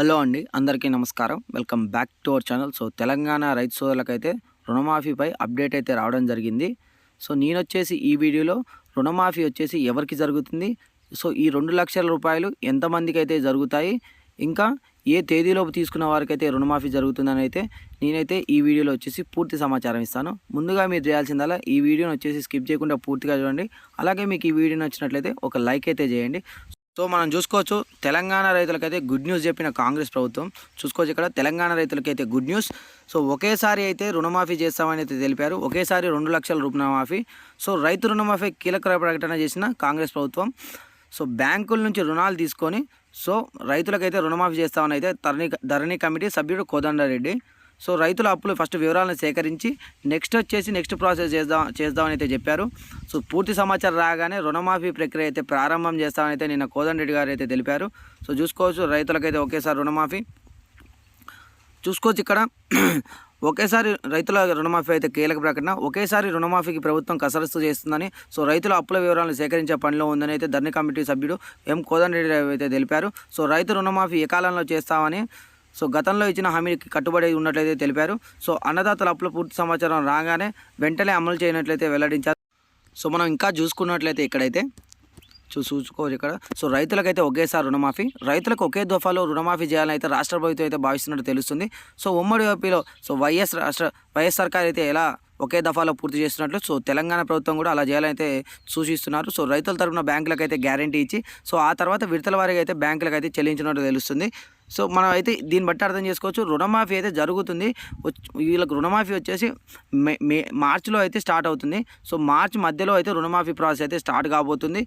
Hello అండి అందరికీ నమస్కారం. Welcome back to our channel. So Telangana రైతు సోదరులకైతే రుణమాఫీపై అప్డేట్ అయితే రావడం జరిగింది. సో నేను వచ్చేసి ఈ వీడియోలో రుణమాఫీ వచ్చేసి ఎవరికి జరుగుతుంది? సో ఈ రెండు లక్షల రూపాయలు ఎంతమందికి అయితే జరుగుతాయి? ఇంకా ఏ తేదీలోపు తీసుకున్న వారికైతే రుణమాఫీ జరుగుతుందని అయితే నేనైతే ఈ వీడియోలో వచ్చేసి పూర్తి సమాచారం ఇస్తాను. ముందుగా మీరు చేయాల్సిందల్లా ఈ వీడియోని వచ్చేసి స్కిప్ చేయకుండా పూర్తిగా చూడండి. అలాగే మీకు ఈ వీడియో నచ్చినట్లయితే ఒక లైక్ అయితే చేయండి. సో మనం చూసుకోవచ్చు తెలంగాణ రైతులకైతే గుడ్ న్యూస్ చెప్పిన కాంగ్రెస్ ప్రభుత్వం. చూసుకోవచ్చు ఇక్కడ తెలంగాణ రైతులకైతే గుడ్ న్యూస్ సో ఒకేసారి అయితే రుణమాఫీ చేస్తామని అయితే తెలిపారు. ఒకేసారి రెండు లక్షల రుణమాఫీ. సో రైతు రుణమాఫీ కీలక ప్రకటన చేసిన కాంగ్రెస్ ప్రభుత్వం. సో బ్యాంకుల నుంచి రుణాలు తీసుకొని సో రైతులకైతే రుణమాఫీ చేస్తామని అయితే ధరణి ధరణి కమిటీ సభ్యుడు కోదండారెడ్డి సో రైతుల అప్పులు ఫస్ట్ వివరాలను సేకరించి నెక్స్ట్ వచ్చేసి నెక్స్ట్ ప్రాసెస్ చేద్దాం చేద్దామని అయితే చెప్పారు. సో పూర్తి సమాచారం రాగానే రుణమాఫీ ప్రక్రియ అయితే ప్రారంభం చేస్తామని అయితే నిన్న కోదండ్రెడ్డి గారు అయితే తెలిపారు. సో చూసుకోవచ్చు రైతులకైతే ఒకేసారి రుణమాఫీ. చూసుకోవచ్చు ఇక్కడ ఒకేసారి రైతుల రుణమాఫీ అయితే కీలక ప్రకటన. ఒకేసారి రుణమాఫీకి ప్రభుత్వం కసరత్తు చేస్తుందని సో రైతుల అప్పుల వివరాలను సేకరించే పనిలో ఉందని అయితే ధర్ని కమిటీ సభ్యుడు ఎం కోదండ్రెడ్డి అయితే తెలిపారు. సో రైతు రుణమాఫీ ఏ కాలంలో చేస్తామని సో గతంలో ఇచ్చిన హామీకి కట్టుబడి ఉన్నట్లయితే తెలిపారు. సో అన్నదాతల అప్పుల పూర్తి సమాచారం రాగానే వెంటనే అమలు చేయనట్లయితే వెల్లడించారు. సో మనం ఇంకా చూసుకున్నట్లయితే ఇక్కడైతే చూ చూసుకోవచ్చు ఇక్కడ. సో రైతులకైతే ఒకేసారి రుణమాఫీ రైతులకు ఒకే దఫాలో రుణమాఫీ చేయాలని అయితే రాష్ట్ర ప్రభుత్వం అయితే భావిస్తున్నట్టు తెలుస్తుంది. సో ఉమ్మడి ఏపీలో సో వైఎస్ రాష్ట్ర వైఎస్ సర్కార్ అయితే ఎలా ఒకే దఫాలో పూర్తి చేస్తున్నట్లు సో తెలంగాణ ప్రభుత్వం కూడా అలా చేయాలని అయితే సూచిస్తున్నారు. సో రైతుల తరపున బ్యాంకులకు అయితే గ్యారంటీ ఇచ్చి సో ఆ తర్వాత విడతల వారికి అయితే బ్యాంకులకు అయితే చెల్లించినట్టు తెలుస్తుంది. సో మనం అయితే దీన్ని బట్టి అర్థం చేసుకోవచ్చు. రుణమాఫీ అయితే జరుగుతుంది. వీళ్ళకి రుణమాఫీ వచ్చేసి మే మే మార్చిలో అయితే స్టార్ట్ అవుతుంది. సో మార్చి మధ్యలో అయితే రుణమాఫీ ప్రాసెస్ అయితే స్టార్ట్ కాబోతుంది.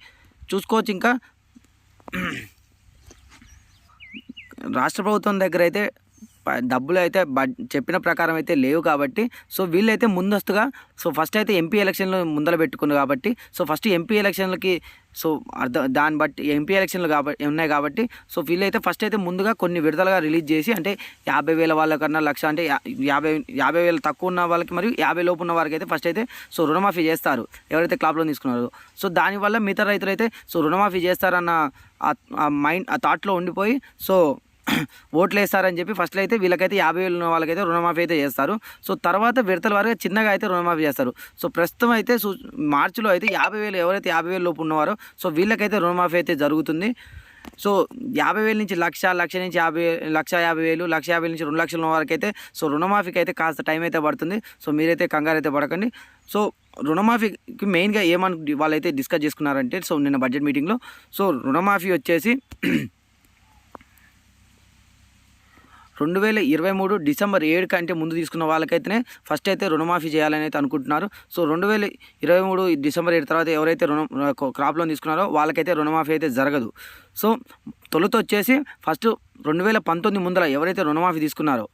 చూసుకోవచ్చు ఇంకా. రాష్ట్ర ప్రభుత్వం దగ్గర అయితే డబ్బులు అయితే బడ్ చెప్పిన ప్రకారం అయితే లేవు కాబట్టి సో వీళ్ళైతే ముందస్తుగా సో ఫస్ట్ అయితే ఎంపీ ఎలక్షన్లు ముందర పెట్టుకున్నారు కాబట్టి సో ఫస్ట్ ఎంపీ ఎలక్షన్లకి సో అర్థం దాన్ని బట్టి ఎంపీ ఎలక్షన్లు కాబట్టి ఉన్నాయి కాబట్టి సో వీళ్ళైతే ఫస్ట్ అయితే ముందుగా కొన్ని విడతలుగా రిలీజ్ చేసి అంటే యాభై వేల వాళ్ళకన్నా లక్ష అంటే యాభై యాభై వేలు తక్కువ ఉన్న వాళ్ళకి మరియు యాభై లోపు ఉన్న వారికి అయితే ఫస్ట్ అయితే సో రుణమాఫీ చేస్తారు. ఎవరైతే క్లాప్ లోన్ తీసుకున్నారో. సో దానివల్ల మిగతా రైతులు అయితే సో రుణమాఫీ చేస్తారన్న ఆ మైండ్ ఆ థాట్లో ఉండిపోయి సో ఓట్లు వేస్తారని చెప్పి ఫస్ట్లో అయితే వీళ్ళకైతే యాభై వేలు ఉన్న వాళ్ళకైతే రుణమాఫీ అయితే చేస్తారు. సో తర్వాత విడతల వారుగా చిన్నగా అయితే రుణమాఫీ చేస్తారు. సో ప్రస్తుతం అయితే మార్చిలో అయితే యాభై వేలు ఎవరైతే యాభై వేలు లోపు ఉన్నవారో సో వీళ్ళకైతే రుణమాఫీ అయితే జరుగుతుంది. సో యాభై వేల నుంచి లక్ష లక్ష నుంచి యాభై లక్ష యాభై వేలు లక్ష యాభై నుంచి రెండు లక్షల వరకు అయితే సో రుణమాఫీకి అయితే కాస్త టైం అయితే పడుతుంది. సో మీరైతే కంగారు అయితే పడకండి. సో రుణమాఫీకి మెయిన్గా ఏమని వాళ్ళైతే డిస్కస్ చేసుకున్నారంటే సో నిన్న బడ్జెట్ మీటింగ్లో సో రుణమాఫీ వచ్చేసి రెండు వేల ఇరవై మూడు డిసెంబర్ ఏడు కంటే ముందు తీసుకున్న వాళ్ళకైతేనే ఫస్ట్ అయితే రుణమాఫీ చేయాలని అయితే అనుకుంటున్నారు. సో రెండు వేల ఇరవై మూడు డిసెంబర్ ఏడు తర్వాత ఎవరైతే రుణం క్రాప్ లోన్ తీసుకున్నారో వాళ్ళకైతే రుణమాఫీ అయితే జరగదు. సో తొలుత వచ్చేసి ఫస్ట్ రెండు వేల పంతొమ్మిది ముందర ఎవరైతే రుణమాఫీ తీసుకున్నారో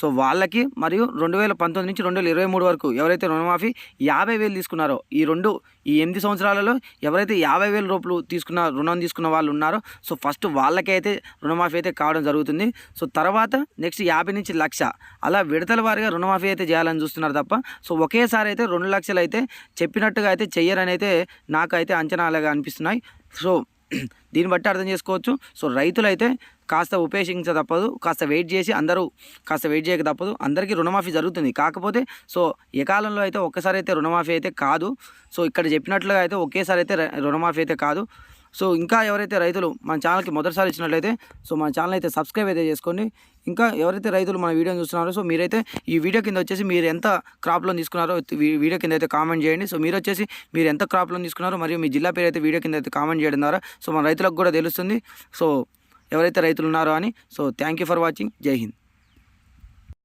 సో వాళ్ళకి మరియు రెండు వేల పంతొమ్మిది నుంచి రెండు వేల ఇరవై మూడు వరకు ఎవరైతే రుణమాఫీ యాభై వేలు తీసుకున్నారో ఈ రెండు ఈ ఎనిమిది సంవత్సరాలలో ఎవరైతే యాభై వేల రూపాయలు తీసుకున్న రుణం తీసుకున్న వాళ్ళు ఉన్నారో సో ఫస్ట్ వాళ్ళకైతే రుణమాఫీ అయితే కావడం జరుగుతుంది. సో తర్వాత నెక్స్ట్ యాభై నుంచి లక్ష అలా విడతల వారిగా రుణమాఫీ అయితే చేయాలని చూస్తున్నారు తప్ప సో ఒకేసారి అయితే రెండు లక్షలు అయితే చెప్పినట్టుగా అయితే చెయ్యరని అయితే నాకైతే అంచనాలుగా అనిపిస్తున్నాయి. సో దీన్ని బట్టి అర్థం చేసుకోవచ్చు. సో రైతులు అయితే కాస్త ఉపేక్షించ తప్పదు. కాస్త వెయిట్ చేసి అందరూ కాస్త వెయిట్ చేయక తప్పదు. అందరికీ రుణమాఫీ జరుగుతుంది. కాకపోతే సో ఏ కాలంలో అయితే ఒక్కసారి అయితే రుణమాఫీ అయితే కాదు. సో ఇక్కడ చెప్పినట్లుగా అయితే ఒకేసారి అయితే రుణమాఫీ అయితే కాదు. సో ఇంకా ఎవరైతే రైతులు మన ఛానల్కి మొదటిసారి ఇచ్చినట్లయితే సో మన ఛానల్ అయితే సబ్స్క్రైబ్ అయితే చేసుకోండి. ఇంకా ఎవరైతే రైతులు మన వీడియోని చూస్తున్నారో సో మీరైతే ఈ వీడియో కింద వచ్చేసి మీరు ఎంత క్రాప్ లోన్ తీసుకున్నారో వీడియో కింద అయితే కామెంట్ చేయండి. సో మీరు వచ్చేసి మీరు ఎంత క్రాప్ లోన్ తీసుకున్నారో మరియు మీ జిల్లా పేరు అయితే వీడియో కింద అయితే కామెంట్ చేయడం ద్వారా సో మన రైతులకు కూడా తెలుస్తుంది. సో ఎవరైతే రైతులు ఉన్నారో అని so thank you for watching జై హింద్.